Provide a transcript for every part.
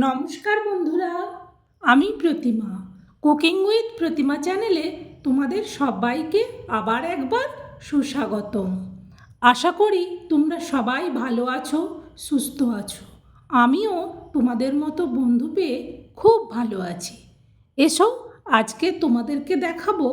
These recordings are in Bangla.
নমস্কার বন্ধুরা, আমি প্রতিমা। কুকিং উইথ প্রতিমা চ্যানেলে তোমাদের সবাইকে আবার একবার সুস্বাগতম। আশা করি তোমরা সবাই ভালো আছো, সুস্থ আছো। আমিও তোমাদের মতো বন্ধু পেয়ে খুব ভালো আছি। এসো, আজকে তোমাদেরকে দেখাবো,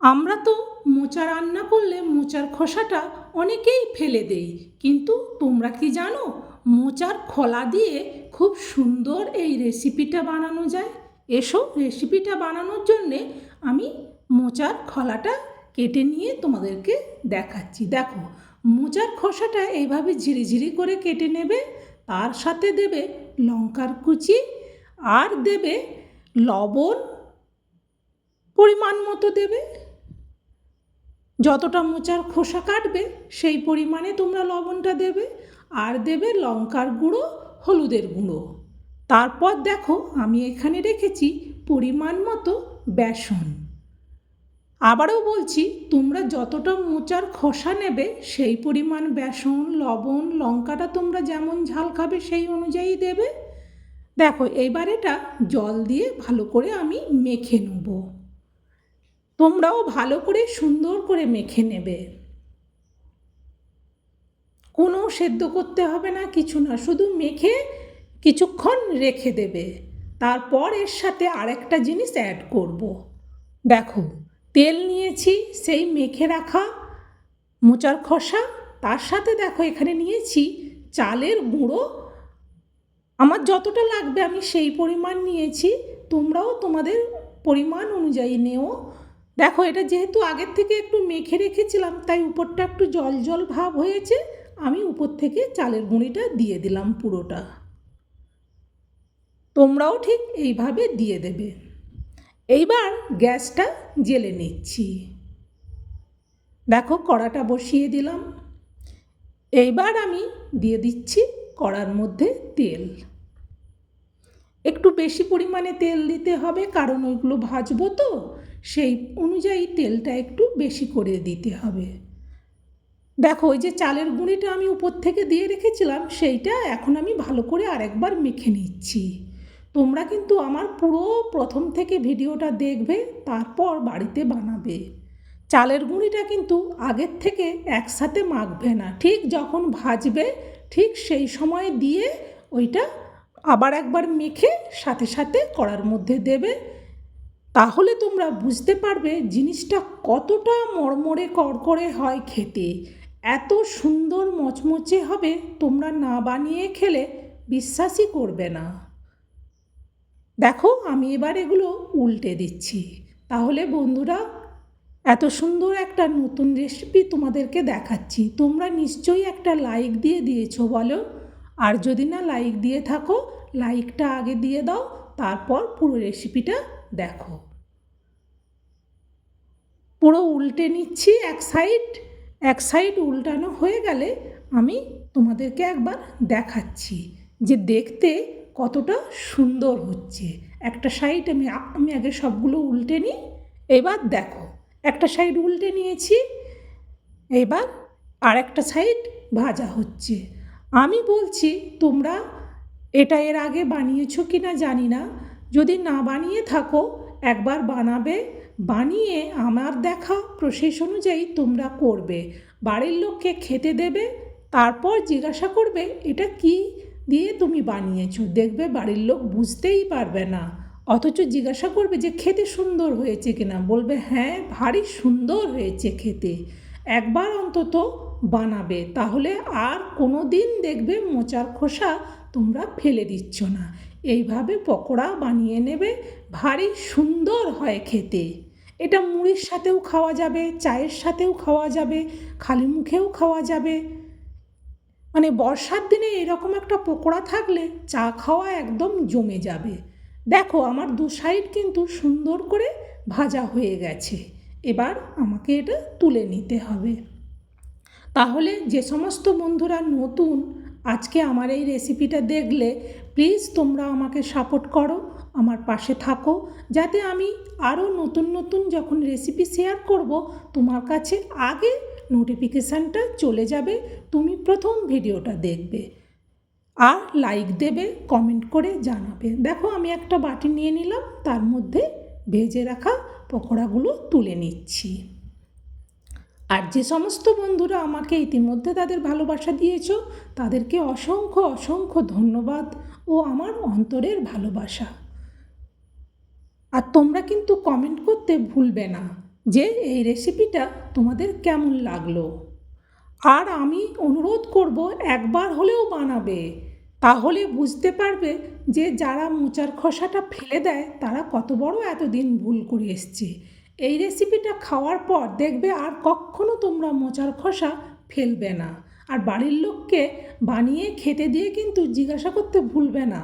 আমরা তো মোচা রান্না করলে মোচার খোসাটা অনেকেই ফেলে দেই, কিন্তু তোমরা কি জানো মোচার খোলা দিয়ে খুব সুন্দর এই রেসিপিটা বানানো যায়। এসো রেসিপিটা বানানোর জন্যে আমি মোচার খোলাটা কেটে নিয়ে তোমাদেরকে দেখাচ্ছি। দেখো, মোচার খোসাটা এইভাবে ঝিরিঝিরি করে কেটে নেবে, তার সাথে দেবে লঙ্কার কুচি আর দেবে লবণ পরিমাণ মতো দেবে। যতটা মোচার খোসা কাটবে সেই পরিমাণে তোমরা লবণটা দেবে। আর দেবে লঙ্কার গুঁড়ো, হলুদের গুঁড়ো। তারপর দেখো আমি এখানে রেখেছি পরিমাণ মতো বেসন। আবারও বলছি, তোমরা যতটা মোচার খোসা নেবে, সেই পরিমাণ বেসন, লবণ, লঙ্কাটা তোমরা যেমন ঝাল খাবে সেই অনুযায়ী দেবে। দেখো এইবার এটা জল দিয়ে ভালো করে আমি মেখে নেব। তোমরাও ভালো করে সুন্দর করে মেখে নেবে। সেদ্ধ করতে হবে না, কিছু না, শুধু মেখে কিছুক্ষণ রেখে দেবে। তারপর এর সাথে আরেকটা জিনিস অ্যাড করব। দেখো, তেল নিয়েছি, সেই মেখে রাখা মোচার খসা, তার সাথে দেখো এখানে নিয়েছি চালের গুঁড়ো। আমার যতটা লাগবে আমি সেই পরিমাণ নিয়েছি, তোমরাও তোমাদের পরিমাণ অনুযায়ী নেও। দেখো, এটা যেহেতু আগের থেকে একটু মেখে রেখেছিলাম, তাই উপরটা একটু জল জল ভাব হয়েছে আমি উপর থেকে চালের গুঁড়িটা দিয়ে দিলাম পুরোটা। তোমরাও ঠিক এইভাবে দিয়ে দেবে। এইবার গ্যাসটা জেলে নিচ্ছি। দেখো কড়াটা বসিয়ে দিলাম। এইবার আমি দিয়ে দিচ্ছি কড়ার মধ্যে তেল। একটু বেশি পরিমাণে তেল দিতে হবে, কারণ ওইগুলো ভাজবো তো, সেই অনুযায়ী তেলটা একটু বেশি করে দিতে হবে। দেখো, ওই যে চালের গুঁড়িটা আমি উপর থেকে দিয়ে রেখেছিলাম, সেইটা এখন আমি ভালো করে আরেকবার মেখে নিচ্ছি। তোমরা কিন্তু আমার পুরো প্রথম থেকে ভিডিওটা দেখবে, তারপর বাড়িতে বানাবে। চালের গুঁড়িটা কিন্তু আগের থেকে একসাথে মাখবে না, ঠিক যখন ভাজবে, ঠিক সেই সময় দিয়ে ওইটা আবার একবার মেখে সাথে সাথে কড়ার মধ্যে দেবে। তাহলে তোমরা বুঝতে পারবে জিনিসটা কতটা মরমরে, কড়কড়ে হয় খেতে। এত সুন্দর মচমচে হবে, তোমরা না বানিয়ে খেলে বিশ্বাসই করবে না। দেখো, আমি এবার এগুলো উল্টে দিচ্ছি। তাহলে বন্ধুরা, এত সুন্দর একটা নতুন রেসিপি তোমাদেরকে দেখাচ্ছি। তোমরা নিশ্চয়ই একটা লাইক দিয়ে দিয়েছ বলো। আর যদি না লাইক দিয়ে থাকো লাইকটা আগে দিয়ে দাও, তারপর পুরো রেসিপিটা দেখো। পুরো উল্টে নিচ্ছি এক সাইড এক সাইড উল্টানো হয়ে গেলে আমি তোমাদেরকে একবার দেখাচ্ছি যে দেখতে কতটা সুন্দর হচ্ছে। একটা সাইড আমি আমি আগে সবগুলো উল্টে নিই, এবার দেখো। একটা সাইড উল্টে নিয়েছি, এবার আর একটা সাইড ভাজা হচ্ছে। আমি বলছি, তোমরা এটা এর আগে বানিয়েছো কি না জানি না। যদি না বানিয়ে থাকো, একবার বানাবে বানিয়ে আমার দেখা প্রসেস অনুযায়ী তোমরা করবে। বাড়ির লোককে খেতে দেবে, তারপর জিজ্ঞাসা করবে, এটা কি দিয়ে তুমি বানিয়েছো? দেখবে বাড়ির লোক বুঝতেই পারবে না। অথচ জিজ্ঞাসা করবে যে, খেতে সুন্দর হয়েছে কিনা? বলবে হ্যাঁ ভারী সুন্দর হয়েছে খেতে। একবার অন্তত বানাবে, তাহলে আর কোনো দিন দেখবে মোচার খোসা তোমরা ফেলে দিচ্ছ না। এইভাবে পকোড়া বানিয়ে নেবে, ভারী সুন্দর হয় খেতে। এটা মুড়ির সাথেও খাওয়া যাবে, চায়ের সাথেও খাওয়া যাবে, খালি মুখেও খাওয়া যাবে। মানে বর্ষার দিনে এরকম একটা পকোড়া থাকলে চা খাওয়া একদম জমে যাবে। দেখো, আমার দু সাইড কিন্তু সুন্দর করে ভাজা হয়ে গেছে। এবার আমাকে এটা তুলে নিতে হবে। তাহলে যে সমস্ত বন্ধুরা নতুন, আজকে আমার এই রেসিপিটা দেখলে প্লিজ তোমরা আমাকে সাপোর্ট করো। আমার পাশে থাকো, যাতে আমি আরও নতুন নতুন যখন রেসিপি শেয়ার করব, তোমার কাছে আগে নোটিফিকেশানটা চলে যাবে, তুমি প্রথম ভিডিওটা দেখবে। আর লাইক দেবে কমেন্ট করে জানাবে। দেখো, আমি একটা বাটি নিয়ে নিলাম, তার মধ্যে ভেজে রাখা পকোড়াগুলো তুলে নিচ্ছি। আর যে সমস্ত বন্ধুরা আমাকে ইতিমধ্যে তাদের ভালোবাসা দিয়েছ, তাদেরকে অসংখ্য অসংখ্য ধন্যবাদ ও আমার অন্তরের ভালোবাসা। আর তোমরা কিন্তু কমেন্ট করতে ভুলবে না যে এই রেসিপিটা তোমাদের কেমন লাগল। আর আমি অনুরোধ করব একবার হলেও বানাবে, তাহলে বুঝতে পারবে যে যারা মোচার খোসাটা ফেলে দেয়, তারা কত বড় এতদিন ভুল করে এসছে। এই রেসিপিটা খাওয়ার পর দেখবে আর কখনো তোমরা মোচার খোসা ফেলবে না। আর বাড়ির লোককে বানিয়ে খেতে দিয়ে কিন্তু জিজ্ঞাসা করতে ভুলবে না।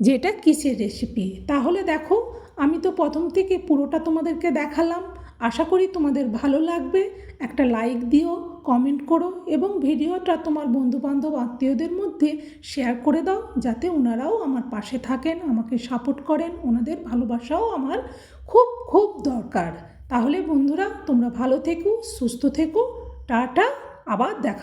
যে এটা কিসের রেসিপি তাহলে দেখো, আমি তো প্রথম থেকে পুরোটা তোমাদেরকে দেখালাম। আশা করি তোমাদের ভালো লাগবে। একটা লাইক দিও কমেন্ট করো এবং ভিডিওটা তোমার বন্ধুবান্ধব, আত্মীয়দের মধ্যে শেয়ার করে দাও, যাতে ওনারাও আমার পাশে থাকেন, আমাকে সাপোর্ট করেন। ওনাদের ভালোবাসাও আমার খুব খুব দরকার। তাহলে বন্ধুরা, তোমরা ভালো থেকো, সুস্থ থেকো। টাটা, আবার দেখা